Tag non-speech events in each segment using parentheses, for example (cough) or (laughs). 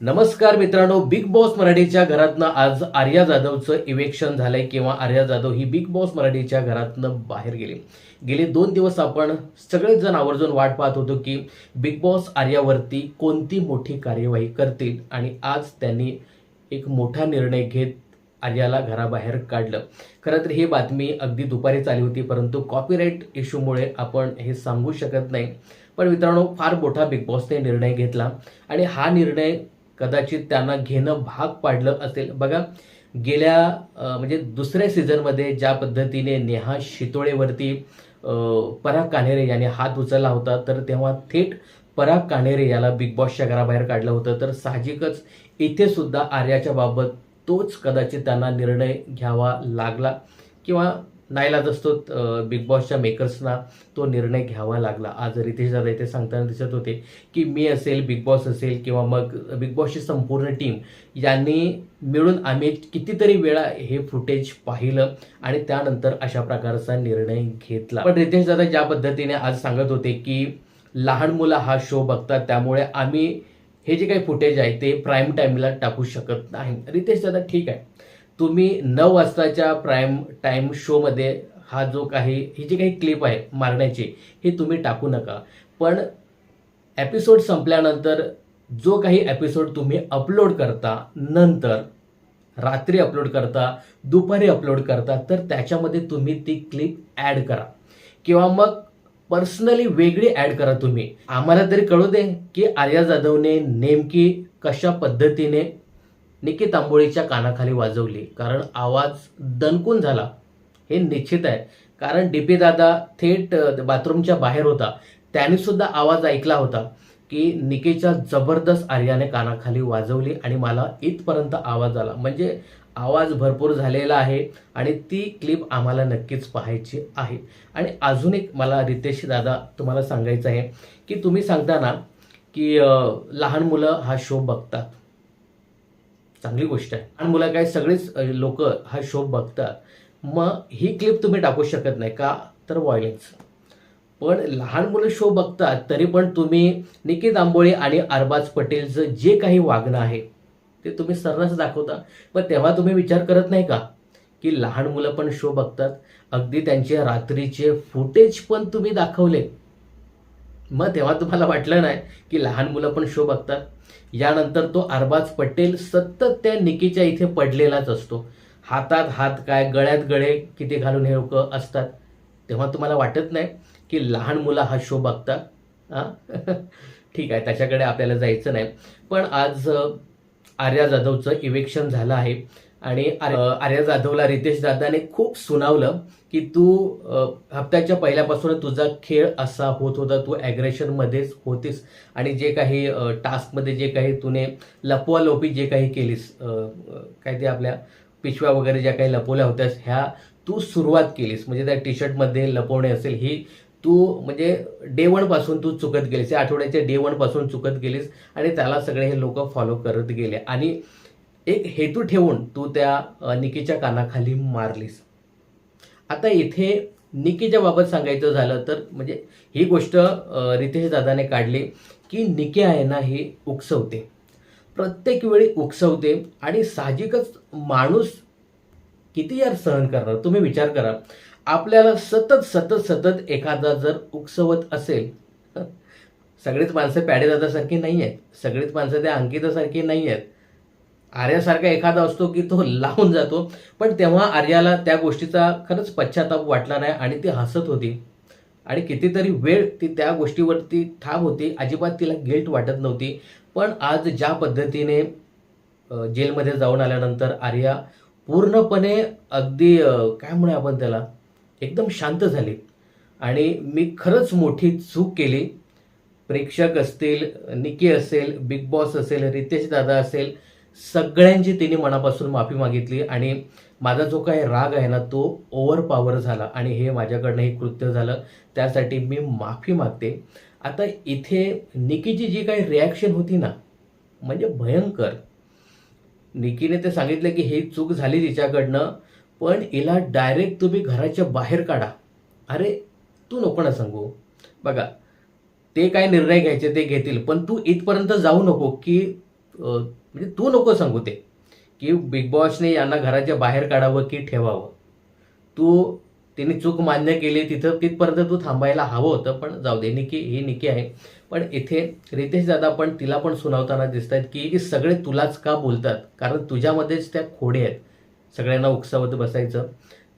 नमस्कार मित्रांनो big Boss मराठीच्या घरातनं आज आर्या जाधवचं इवेक्शन झालंय किंवा आर्या जाधव ही बिग बॉस मराठीच्या घरातनं बाहेर गेली. गेले दोन दिवस आपण सगळेच जण आवर्जून वाट पाहत होतो की बिग बॉस आर्यावरती कोणती मोठी कार्यवाही करतील आणि आज त्यांनी एक मोठा निर्णय घेत आर्याला घराबाहेर काढलं. खरं तर ही बातमी अगदी दुपारीच आली होती परंतु कॉपीराईट इश्यूमुळे आपण हे सांगू शकत नाही. पण मित्रांनो फार मोठा बिग बॉसने निर्णय घेतला आणि हा निर्णय कदाचित त्यांना घेणं भाग पाडलं असेल. बघा गेल्या म्हणजे दुसऱ्या सीझनमध्ये ज्या पद्धतीने नेहा शितोळेवरती पराग कान्हेरे याने हात उचलला होता तर तेव्हा थेट पराग कान्हेरे याला बिग बॉसच्या घराबाहेर काढलं होतं. तर साहजिकच इथे सुद्धा आर्याच्या बाबत तोच कदाचित त्यांना निर्णय घ्यावा लागला. किंवा नाईलाज असतो बिग बॉसच्या मेकर्सना तो निर्णय घ्यावा लागला. आज रितेश दादा इथे सांगताना दिसत होते की मी असेल बिग बॉस असेल किंवा मग बिग बॉसची संपूर्ण टीम यांनी मिळून आम्ही कितीतरी वेळा हे फुटेज पाहिलं आणि त्यानंतर अशा प्रकारचा निर्णय घेतला. पण रितेश दादा ज्या पद्धतीने आज सांगत होते की लहान मुलं हा शो बघतात त्यामुळे आम्ही हे जे काही फुटेज आहे ते प्राईम टाईमला टाकू शकत नाही. रितेश दादा ठीक आहे. तुम्ही नऊ वाजताच्या प्राईम टाईम शोमध्ये हा जो काही ही जी काही क्लिप आहे मारण्याची हे तुम्ही टाकू नका. पण एपिसोड संपल्यानंतर जो काही एपिसोड तुम्ही अपलोड करता नंतर रात्री अपलोड करता दुपारी अपलोड करता तर त्याच्यामध्ये तुम्ही ती क्लिप ॲड करा. किंवा मग पर्सनली वेगळी ॲड करा तुम्ही. आम्हाला तरी कळू दे की आर्या जाधवने नेमकी कशा पद्धतीने निकी तांबोळीच्या कानाखाली वाजवली. कारण आवाज दणकून झाला. हे निश्चित आहे. कारण डी पी दादा थेट बाथरूमच्या बाहेर होता. त्याने सुद्धा आवाज ऐकला होता की निकेच्या जबरदस्त आर्याने कानाखाली वाजवली आणि मला इथपर्यंत आवाज आला. म्हणजे आवाज भरपूर झालेला आहे आणि ती क्लिप आम्हाला नक्कीच पाहायची आहे. आणि अजून एक मला रितेश दादा तुम्हाला सांगायचं आहे की तुम्ही सांगताना की लहान मुलं हा शो बघतात. चांगली गोष्ट आहे. आणि मुलं काय सगळेच लोक हा शो बघतात. मग ही क्लिप तुम्ही टाकू शकत नाही का? तर व्हायलेन्स पण लहान मुलं शो बघतात तरी पण तुम्ही निकित आंबोळे आणि अरबाज पटेलचं जे काही वागणं आहे ते तुम्ही सर्रास दाखवता. पण तेव्हा तुम्ही विचार करत नाही का? की लहान मुलं पण शो बघतात. अगदी त्यांचे रात्रीचे फुटेज पण तुम्ही दाखवले. मग तेव्हा तुम्हाला वाटलं नाही की लहान मुलं पण शो बघतात. यानंतर तो अरबाज पटेल सतत त्या निकीच्या इथे पडलेलाच असतो. हातात हात काय गळ्यात गळे किती घालून हे लोक असतात. तेव्हा तुम्हाला वाटत नाही की लहान मुलं हा शो बघतात? हां (laughs) ठीक आहे त्याच्याकडे आपल्याला जायचं नाही. पण आज आर्या जाधवचं इवेक्शन झालं आहे. आणि आर्य- आर्या जाधवला रितेश दादाने खूप सुनावलं की तू हप्त्याच्या पहिल्यापासून तुझा खेळ असा होत होता तू ॲग्रेशनमध्येच होतीस आणि जे काही टास्कमध्ये जे काही तुने लपवालोपी जे काही केलीस काय ते आपल्या पिशव्या वगैरे ज्या काही लपवल्या होत्यास ह्या तू सुरुवात केलीस. म्हणजे त्या टी शर्टमध्ये लपवणे असेल ही तू म्हणजे डे पासून तू चुकत गेलीस. या आठवड्याच्या डे पासून चुकत गेलीस आणि त्याला सगळे हे लोक फॉलो करत गेले. आणि एक हेतू ठेवून तू त्या निकीच्या कानाखाली मारलीस. आता इथे निकीच्या बाबत सांगायचं झालं तर म्हणजे ही गोष्ट रितेश दादाने काढली की निकी आहे ना ही उकसवते. प्रत्येक वेळी उकसवते आणि साहजिकच माणूस किती यार सहन करणार? तुम्ही विचार करा. आपल्याला सतत सतत सतत एखादा जर उकसवत असेल सगळीच माणसं पॅडेदादासारखी नाही आहेत सगळीच माणसं त्या अंकितासारखी नाही आहेत आर्यासारखा एखादा असतो की तो लावून जातो. पण तेव्हा आर्याला त्या गोष्टीचा खरंच पश्चाताप वाटला नाही आणि ती हसत होती. आणि कितीतरी वेळ ती त्या गोष्टीवरती ठाम होती. अजिबात तिला गिल्ट वाटत नव्हती. पण आज ज्या पद्धतीने जेलमध्ये जाऊन आल्यानंतर आर्या पूर्णपणे अगदी काय म्हणू आपण त्याला? एकदम शांत झाली. आणि मी खरंच मोठी चूक केली. प्रेक्षक असतील निकी असेल बिग बॉस असेल रितेश दादा असेल सगळ्यांची तिने मनापासून माफी मागितली आणि माझा जो काही राग आहे ना तो ओव्हर पॉवर झाला आणि हे माझ्याकडनं हे कृत्य झालं. त्यासाठी मी माफी मागते. आता इथे निकीची जी काही रिॲक्शन होती ना म्हणजे भयंकर. निकीने ते सांगितलं की ही चूक झाली तिच्याकडनं पण हिला डायरेक्ट तुम्ही घराच्या बाहेर काढा. अरे तू नको ना सांगू. बघा ते काय निर्णय घ्यायचे ते घेतील पण तू इथपर्यंत जाऊ नको की म्हणजे तू नको सांगू ते की बिग बॉसने यांना घराच्या बाहेर काढावं की ठेवावं. तू त्यांनी चूक मान्य केली तिथं तिथपर्यंत तू थांबायला हवं होतं पण जाऊ दे निकी ही निकी आहे. पण इथे रितेश दादा पण तिला पण सुनावताना दिसत आहेत की सगळे तुलाच का बोलतात? कारण तुझ्यामध्येच त्या खोडे आहेत. सगळ्यांना उकसावत बसायचं.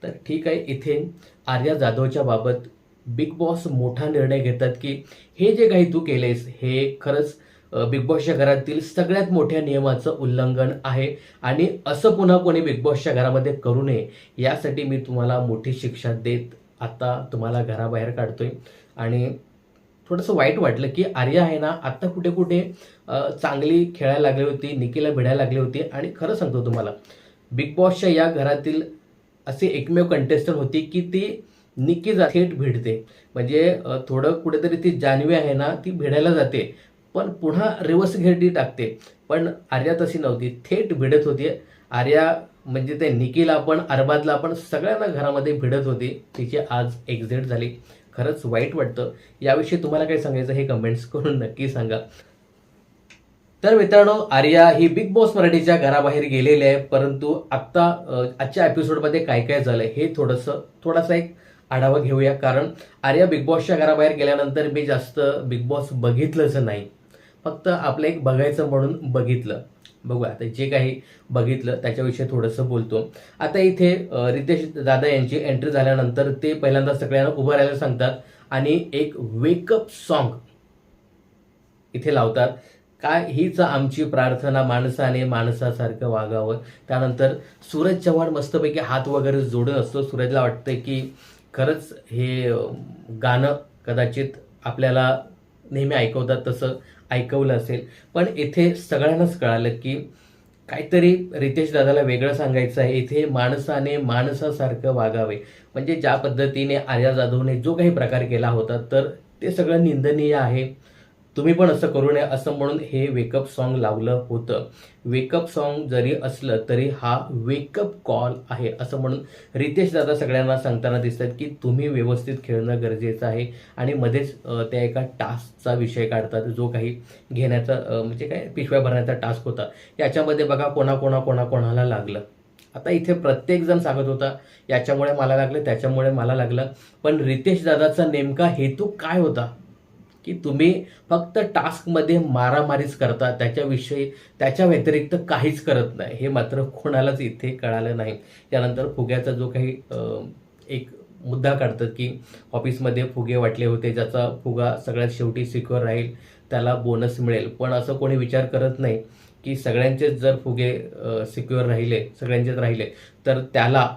तर ठीक आहे इथे आर्या जाधवच्या बाबत बिग बॉस मोठा निर्णय घेतात की हे जे काही तू केलेस हे खरंच बिग बॉसच्या घरातील सगळ्यात मोठ्या नियमाचं उल्लंघन आहे. आणि असं पुन्हा कोणी बिग बॉसच्या घरामध्ये करू नये यासाठी मी तुम्हाला मोठी शिक्षा देत आता तुम्हाला घराबाहेर काढतोय. आणि थोडंसं वाईट वाटलं की आर्या आहे ना आत्ता कुठे कुठे चांगली खेळायला लागली होती निकीला भिडायला लागली होती. आणि खरं सांगतो तुम्हाला बिग बॉसच्या या घरातील असे एकमेव कंटेस्टंट होती की ती निकी जा थेट भिडते. म्हणजे थोडं कुठेतरी ती जान्हवी आहे ना ती भिडायला जाते. पण पुन्हा रिव्हर्स घेरडी टाकते. पण आर्या तशी नव्हती. थेट भिडत होती. आर्या म्हणजे ते निकीला पण अरबाजला पण सगळ्यांना घरामध्ये भिडत होती. तिची आज एक्झिट झाली. खरंच वाईट वाटतं. याविषयी तुम्हाला काय सांगायचं हे कमेंट्स करून नक्की सांगा. तर मित्रांनो आर्या ही बिग बॉस मराठीच्या घराबाहेर गेलेली आहे. परंतु आत्ता आजच्या एपिसोडमध्ये काय काय झालं हे थोडंसं थोडासा एक आढावा घेऊया. कारण आर्या बिग बॉसच्या घराबाहेर गेल्यानंतर मी जास्त बिग बॉस बघितलंच नाही. फक्त आपलं एक बघायचं म्हणून बघितलं. बघूया आता जे काही बघितलं त्याच्याविषयी थोडंसं बोलतो. आता इथे रितेश दादा यांची एंट्री झाल्यानंतर ते पहिल्यांदा सगळ्यांना उभं राहायला सांगतात आणि एक वेकअप सॉन्ग इथे लावतात. काय हीच आमची प्रार्थना माणसाने माणसासारखं वागावं. त्यानंतर सूरज चव्हाण मस्तपैकी हात वगैरे जोडून असतो. सूरजला वाटतं की खरंच हे गाणं कदाचित आपल्याला नेहमी ऐकवतात तसं. ऐकवलं असेल. पण इथे सगळ्यांनाच कळालं की काहीतरी रितेश दादाला वेगळं सांगायचं आहे. इथे माणसाने माणसासारखं वागावे. म्हणजे ज्या पद्धतीने आर्या जाधवने जो काही प्रकार केला होता तर ते सगळं निंदनीय आहे. तुम्ही पण असं करू नये असं म्हणून हे वेकअप सॉन्ग लावलं होतं. वेकअप सॉन्ग जरी असलं तरी हा वेकअप कॉल आहे असं म्हणून रितेश दादा सगळ्यांना सांगताना दिसतात की तुम्ही व्यवस्थित खेळणं गरजेचं आहे आणि मध्येच त्या एका टास्कचा विषय काढतात जो काही घेण्याचा म्हणजे काय पिशव्या भरण्याचा टास्क होता. याच्यामध्ये बघा कोणा कोणा कोणा कोणाला लागलं. आता इथे प्रत्येक जण सांगत होता याच्यामुळे मला लागलं त्याच्यामुळे मला लागलं. पण रितेश दादाचा नेमका हेतू काय होता? की तुम्ही फक्त टास्कमध्ये मारामारीच करता त्याच्याविषयी त्याच्या व्यतिरिक्त काहीच करत नाही. हे मात्र कोणालाच इथे कळालं नाही. त्यानंतर फुग्याचा जो काही एक मुद्दा काढतात की ऑफिसमध्ये फुगे वाटले होते ज्याचा फुगा सगळ्यात शेवटी सिक्युअर राहील त्याला बोनस मिळेल. पण असं कोणी विचार करत नाही की सगळ्यांचेच जर फुगे सिक्युअर राहिले सगळ्यांचेच राहिले तर त्याला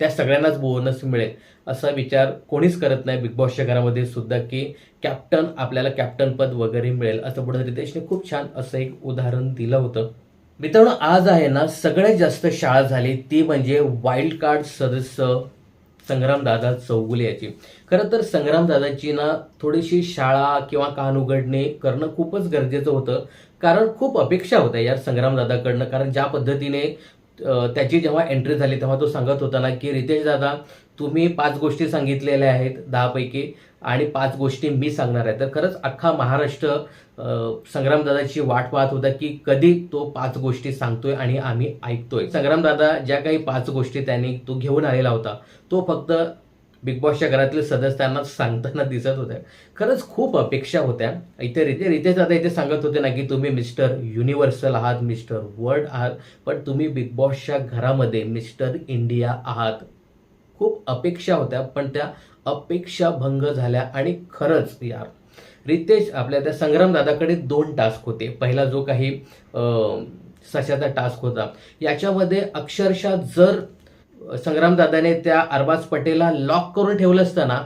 त्या सगळ्यांनाच बोनस मिळेल. असा विचार कोणीच करत नाही बिग बॉसच्या घरामध्ये सुद्धा की कॅप्टन आपल्याला कॅप्टन पद वगैरे मिळेल असं पुढे रितेशने खूप छान असं एक उदाहरण दिलं होतं. मित्रांनो आज आहे ना सगळ्यात जास्त शाळा झाली ती म्हणजे वाईल्ड कार्ड सदस्य संग्रामदादा चौगुले याची. खरं तर संग्रामदादाची ना थोडीशी शाळा किंवा कान उघडणे करणं खूपच गरजेचं होतं. कारण खूप अपेक्षा होत्या या संग्रामदादाकडनं कारण ज्या पद्धतीने त्याची जेव्हा एंट्री झाली तेव्हा तो सांगत होता ना की रितेश दादा तुम्ही पाच गोष्टी सांगितलेल्या आहेत दहापैकी आणि पाच गोष्टी मी सांगणार आहे. तर खरंच अख्खा महाराष्ट्र संग्रामदादाची वाट पाहत होता की कधी तो पाच गोष्टी सांगतोय आणि आम्ही ऐकतोय. संग्रामदादा ज्या काही पाच गोष्टी त्यांनी तो घेऊन आलेला होता तो फक्त बिग बॉसच्या घरातील सदस्यांना सांगताना दिसत होत्या. खरंच खूप अपेक्षा होत्या. इथे रिते रितेश दादा इथे सांगत होते ना की तुम्ही मिस्टर युनिव्हर्सल आहात मिस्टर वर्ल्ड आहात पण तुम्ही बिग बॉसच्या घरामध्ये मिस्टर इंडिया आहात. खूप अपेक्षा होत्या पण त्या अपेक्षा भंग झाल्या आणि खरंच यार रितेश आपल्या त्या संग्राम दादाकडे दोन टास्क होते. पहिला जो काही सशाचा टास्क होता. याच्यामध्ये अक्षरशः जर संग्राम दादाने त्या अरबाज पटेलला लॉक करून ठेवलं असतं ना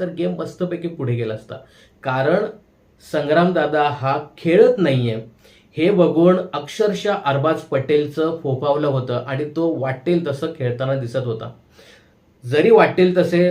तर गेम मस्तपैकी पुढे गेला असता. कारण संग्राम दादा हा खेळत नाहीये. हे बघून अक्षरशः अरबाज पटेलचं फोफावलं होतं आणि तो वाटेल तसं खेळताना दिसत होता. जरी वाटेल तसे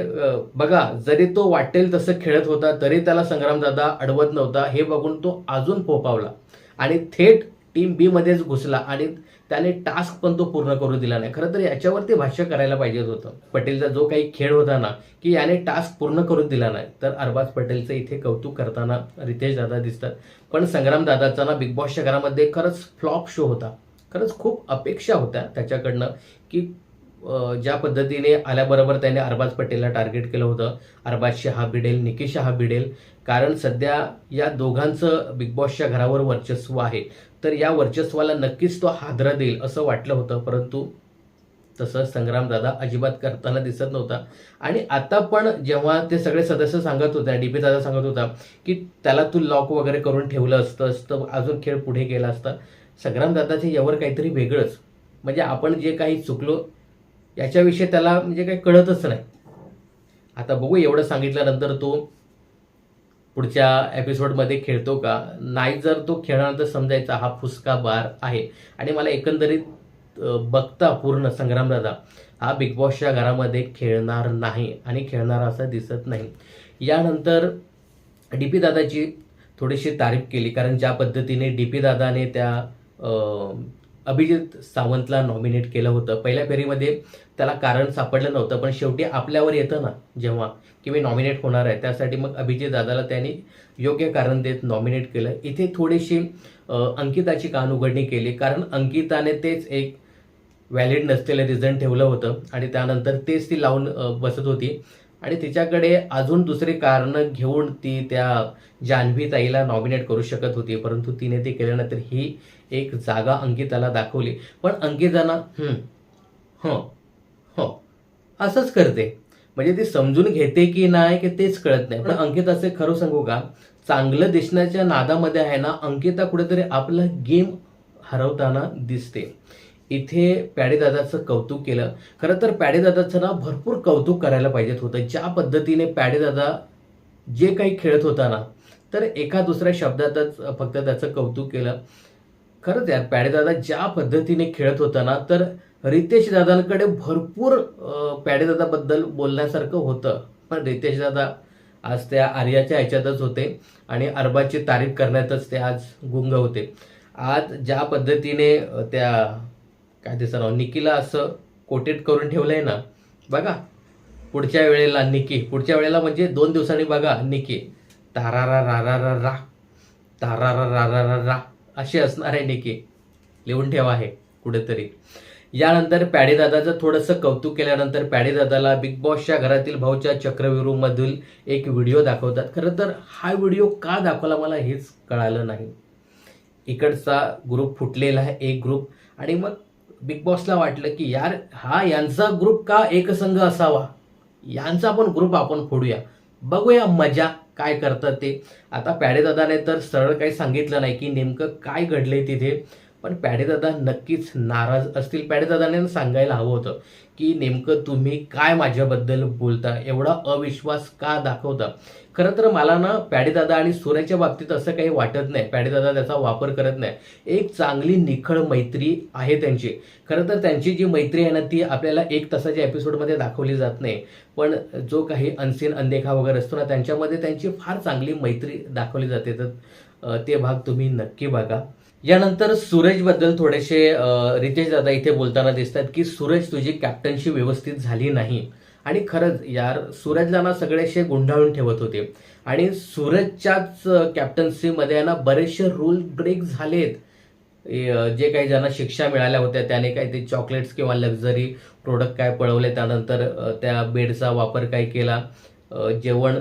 बघा जरी तो वाटेल तसं खेळत होता तरी त्याला संग्रामदादा अडवत नव्हता. हे बघून तो अजून फोपावला आणि थेट टीम बी मध्येच घुसला आणि त्याने टास्क पण तो पूर्ण करू दिला नाही. खरं तर याच्यावरती भाष्य करायला पाहिजे होतं. पटेलचा जो काही खेळ होता ना की याने टास्क पूर्ण करून दिला नाही. तर अरबाज पटेलचं इथे कौतुक करताना रितेश दादा दिसतात. पण संग्राम दादाचा ना बिग बॉसच्या घरामध्ये खरंच फ्लॉप शो होता. खरंच खूप अपेक्षा होत्या त्याच्याकडनं की ज्या पद्धतीने आल्याबरोबर त्याने अरबाज पटेलला टार्गेट केलं होतं. अरबाज शहा भिडेल निकेश शहा भिडेल कारण सध्या या दोघांचं बिग बॉसच्या घरावर वर्चस्व आहे. तर या वर्चस्वाला नक्कीच तो हादरा देईल असं वाटलं होतं. परंतु तसं संग्रामदादा अजिबात करताना दिसत नव्हता. आणि आता पण जेव्हा ते सगळे सदस्य सांगत होते डी पी दादा सांगत होता की त्याला तू लॉक वगैरे करून ठेवलं असतं तर अजून खेळ पुढे गेला असता. संग्रामदादाचे यावर काहीतरी वेगळंच. म्हणजे आपण जे काही चुकलो याच्याविषयी त्याला म्हणजे काही कळतच नाही. आता बघू एवढं सांगितल्यानंतर तो पुढच्या एपिसोडमध्ये खेळतो का? नाही जर तो खेळणार तर समजायचा हा फुसका बार आहे. आणि मला एकंदरीत बघता पूर्ण संग्रामदादा हा बिग बॉसच्या घरामध्ये खेळणार नाही आणि खेळणार असं दिसत नाही. यानंतर डी पी दादाची थोडीशी तारीफ केली कारण ज्या पद्धतीने डी पी दादाने त्या अभिजित सावंतला नॉमिनेट केलं होतं. पहिल्या फेरीमध्ये त्याला कारण सापडलं नव्हतं पण शेवटी आपल्यावर येतं ना जेव्हा की मी नॉमिनेट होणार आहे त्यासाठी मग अभिजित दादाला त्यांनी योग्य कारण देत नॉमिनेट केलं. इथे थोडीशी अंकिताची कान उघडणी केली कारण अंकिताने तेच एक व्हॅलिड नसलेलं रिझन ठेवलं होतं आणि त्यानंतर तेच ती लावून बसत होती. आणि तिच्याकडे अजून दुसरे कारणं घेऊन ती त्या जान्हवी ताईला नॉमिनेट करू शकत होती परंतु तिने ते केल्यानंतर ही एक जागा अंकिताला दाखवली. पण अंकिताना हं, हं, हो असंच करते. म्हणजे ती समजून घेते की नाही की तेच कळत नाही. पण अंकिताचे खरं सांगू का? चांगलं दिसण्याच्या नादामध्ये आहे ना अंकिता कुठेतरी आपला गेम हरवताना दिसते. इथे पॅडेदादाचं कौतुक केलं. खरं तर पॅडेदादाचं ना भरपूर कौतुक करायला पाहिजेत होतं. ज्या पद्धतीने पॅडेदादा जे काही खेळत होता ना तर एका दुसऱ्या शब्दातच फक्त त्याचं कौतुक केलं. खरंच यार पॅडेदादा ज्या पद्धतीने खेळत होता ना तर रितेश दादांकडे भरपूर पॅडेदादाबद्दल बोलण्यासारखं होतं. पण रितेश दादा आज त्या आर्याच्या ह्याच्यातच होते आणि अरबाची तारीफ करण्यातच ते आज गुंग होते. आज ज्या पद्धतीने त्या काय त्याचं नाव निकीला असं कोटेट करून ठेवलंय ना बघा पुढच्या वेळेला निकी पुढच्या वेळेला म्हणजे दोन दिवसांनी बघा निकी तारा रा रा रा रा तारारा रा रा रा रा अशी असणार आहे निकी. लिहून ठेवा आहे कुठेतरी. यानंतर पॅडेदादाचं थोडंसं कौतुक केल्यानंतर पॅडेदादाला बिग बॉसच्या घरातील भाऊच्या चक्रव्यूहमधील एक व्हिडिओ दाखवतात. खरं तर हा व्हिडिओ का दाखवला मला हेच कळालं नाही. इकडचा ग्रुप फुटलेला आहे एक ग्रुप आणि मग बिग बॉसला वाटलं की यार हा यांचा ग्रुप का एकसंघ असावा? यांचा पण ग्रुप आपण फोडूया. बघूया मजा. काय करतात ते? आता पॅडेदादाने तर सरळ काही सांगितलं नाही की नेमकं काय घडलंय तिथे. पण पॅडेदादा नक्कीच नाराज असतील. पॅडेदादाने सांगायला हवं होतं की नेमकं तुम्ही काय माझ्याबद्दल बोलता? एवढा अविश्वास का दाखवता? खरं तर मला ना पॅडेदादा आणि सूर्याच्या बाबतीत असं काही वाटत नाही. पॅडेदादा त्याचा वापर करत नाही. एक चांगली निखळ मैत्री आहे त्यांची. खरं तर त्यांची जी मैत्री आहे ना ती आपल्याला एक तासाच्या एपिसोडमध्ये दाखवली जात नाही. पण जो काही अनसीन अनदेखा वगैरे असतो ना त्यांच्यामध्ये त्यांची फार चांगली मैत्री दाखवली जाते. तर ते भाग तुम्ही नक्की बघा. यानंतर सूरजबद्दल थोडेसे रितेश दादा इथे बोलताना दिसतात की सूरज तुझी कॅप्टनशी व्यवस्थित झाली नाही. आणि खरंच यार सूरजला ना सगळेशे गुंडाळून ठेवत होते. आणि सूरजच्याच कॅप्टन्सीमध्ये ना बरेचसे रूल ब्रेक झालेत. जे काही ज्यांना शिक्षा मिळाल्या होत्या त्याने काही ते चॉकलेट्स किंवा लक्झरी प्रोडक्ट काय पळवले त्यानंतर त्या बेडचा वापर काय केला. जेवण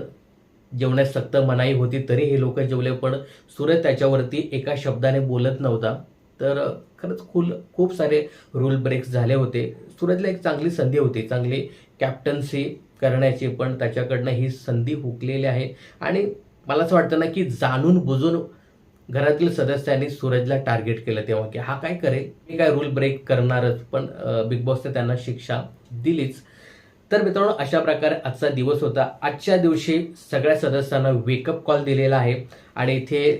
जेवण्यास सक्त मनाई होती तरी हे लोक जेवले पण सूरज त्याच्यावरती एका शब्दाने बोलत नव्हता. तर खरंच खूल खूप सारे रूल ब्रेक्स झाले होते. सूरजला एक चांगली संधी होती चांगली कॅप्टन्सी करण्याची पण त्याच्याकडनं ही संधी हुकलेली आहे. आणि मला असं वाटतं ना की जाणून बुजून घरातील सदस्यांनी सूरजला टार्गेट केलं तेव्हा की हा काय करेल? मी काय रूल ब्रेक करणारच पण बिग बॉसने त्यांना शिक्षा दिलीच. तर मित्रांनो अशा प्रकारे आजचा दिवस होता. आजच्या दिवशी सगळ्या सदस्यांना वेकअप कॉल दिलेला आहे. आणि इथे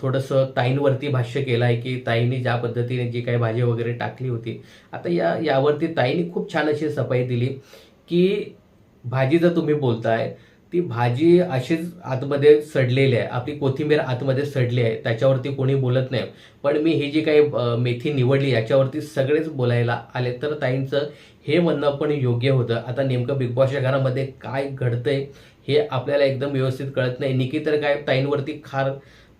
थोडंसं ताईंवरती भाष्य केलं आहे की ताईंनी ज्या पद्धतीने जी काही भाजी वगैरे टाकली होती आता या यावरती ताईंनी खूप छान अशी सफाई दिली. की भाजी जर तुम्ही बोलताय ती भाजी अशीच आतमध्ये सडलेली आहे. आपली कोथिंबीर आतमध्ये सडली आहे. त्याच्यावरती कोणी बोलत नाही. पण मी ही जी काही मेथी निवडली याच्यावरती सगळेच बोलायला आले. तर ताईंचं हे म्हणणं पण योग्य होतं. आता नेमकं बिग बॉसच्या घरामध्ये काय घडतंय हे आपल्याला एकदम व्यवस्थित कळत नाही. निकी तर काय ताईंवरती खार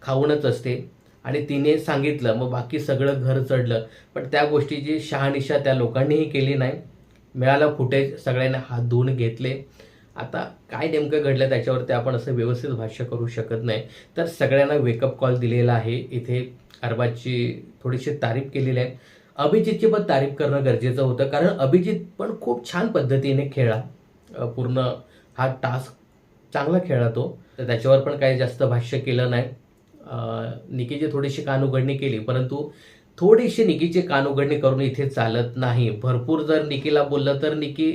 खाऊनच असते. आणि तिने सांगितलं मग बाकी सगळं घर चढलं. पण त्या गोष्टीची शहानिशा त्या लोकांनीही केली नाही. मिळालं फुटेज सगळ्यांना हात धुवून घेतले. आता काय नेमकं घडलं त्याच्यावरती आपण असं व्यवस्थित भाष्य करू शकत नाही. तर सगळ्यांना वेकअप कॉल दिलेला आहे. इथे अरबाजची थोडीशी तारीफ केलेली आहे. अभिजितची पण तारीफ करणं गरजेचं होतं. कारण अभिजित पण खूप छान पद्धतीने खेळला. पूर्ण हा टास्क चांगला खेळला तो. तर त्याच्यावर पण काही जास्त भाष्य केलं नाही. अ, निकीची थोडीशी कानउघडणी केली. परंतु थोडीशी निकीची कानउघडणी करून इथे चालत नाही. भरपूर जर निकीला बोललं तर निकी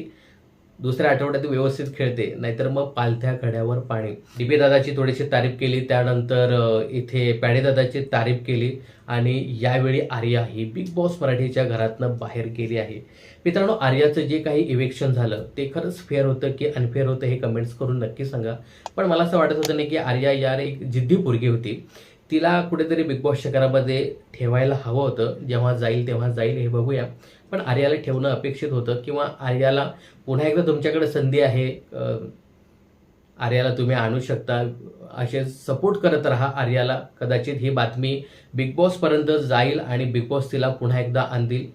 दुसऱ्या आठवड्यात व्यवस्थित खेळते नाहीतर मग पालथ्या कड्यावर पाणी. डीपी दादाची थोडीशी तारीफ केली त्यानंतर इथे पॅडे दादाची तारीफ केली आणि यावेळी आर्या ही बिग बॉस मराठीच्या घरातनं बाहेर गेली आहे. मित्रांनो आर्याचं जे काही इव्हेक्शन झालं ते खरंच फेअर होतं की अनफेअर होतं हे कमेंट्स करून नक्की सांगा. पण मला असं वाटत होतं नाही की आर्या यार एक जिद्दी पोरगी होती. तिला कुठेतरी बिग बॉसच्या घरामध्ये ठेवायला हवं होतं. जेव्हा जाईल तेव्हा जाईल हे बघूया. पण आर्याला ठेवणं अपेक्षित होतं किंवा आर्याला पुन्हा एकदा तुमच्याकडे संधी आहे. आर्याला तुम्ही आणू शकता. असे सपोर्ट करत राहा आर्याला. कदाचित ही बातमी बिग बॉसपर्यंत जाईल आणि बिग बॉस तिला पुन्हा एकदा आणतील.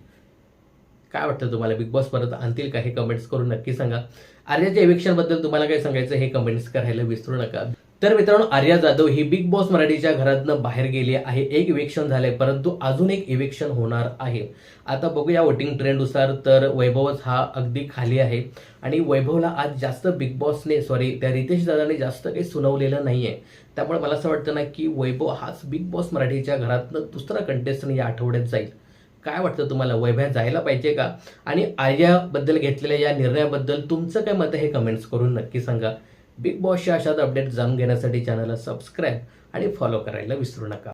काय वाटतं तुम्हाला? बिग बॉस परत आणतील का? हे कमेंट्स करून नक्की सांगा. आर्याच्या eviction तुम्हाला काय सांगायचं हे कमेंट्स करायला विसरू नका. तर मित्रांनो आर्या जाधव ही बिग बॉस मराठीच्या घरातनं बाहेर गेली आहे. एक इव्हेक्शन झाले परंतु अजून एक इव्हेक्शन होणार आहे. आता बघूया वोटिंग ट्रेंडनुसार तर वैभवच हा अगदी खाली आहे. आणि वैभवला आज जास्त बिग बॉसने सॉरी त्या रितेश दादाने जास्त काही सुनावलेलं नाही आहे त्यामुळे मला असं वाटतं ना की वैभव हाच बिग बॉस मराठीच्या घरातनं दुसरा कंटेस्टंट या आठवड्यात जाईल. काय वाटतं तुम्हाला? वैभव जायला पाहिजे का? आणि आर्याबद्दल घेतलेल्या या निर्णयाबद्दल तुमचं काय मत आहे? हे कमेंट्स करून नक्की सांगा. बिग बॉसच्या अशाच अपडेट जाणून घेण्यासाठी चॅनलला सबस्क्राईब आणि फॉलो करायला विसरू नका.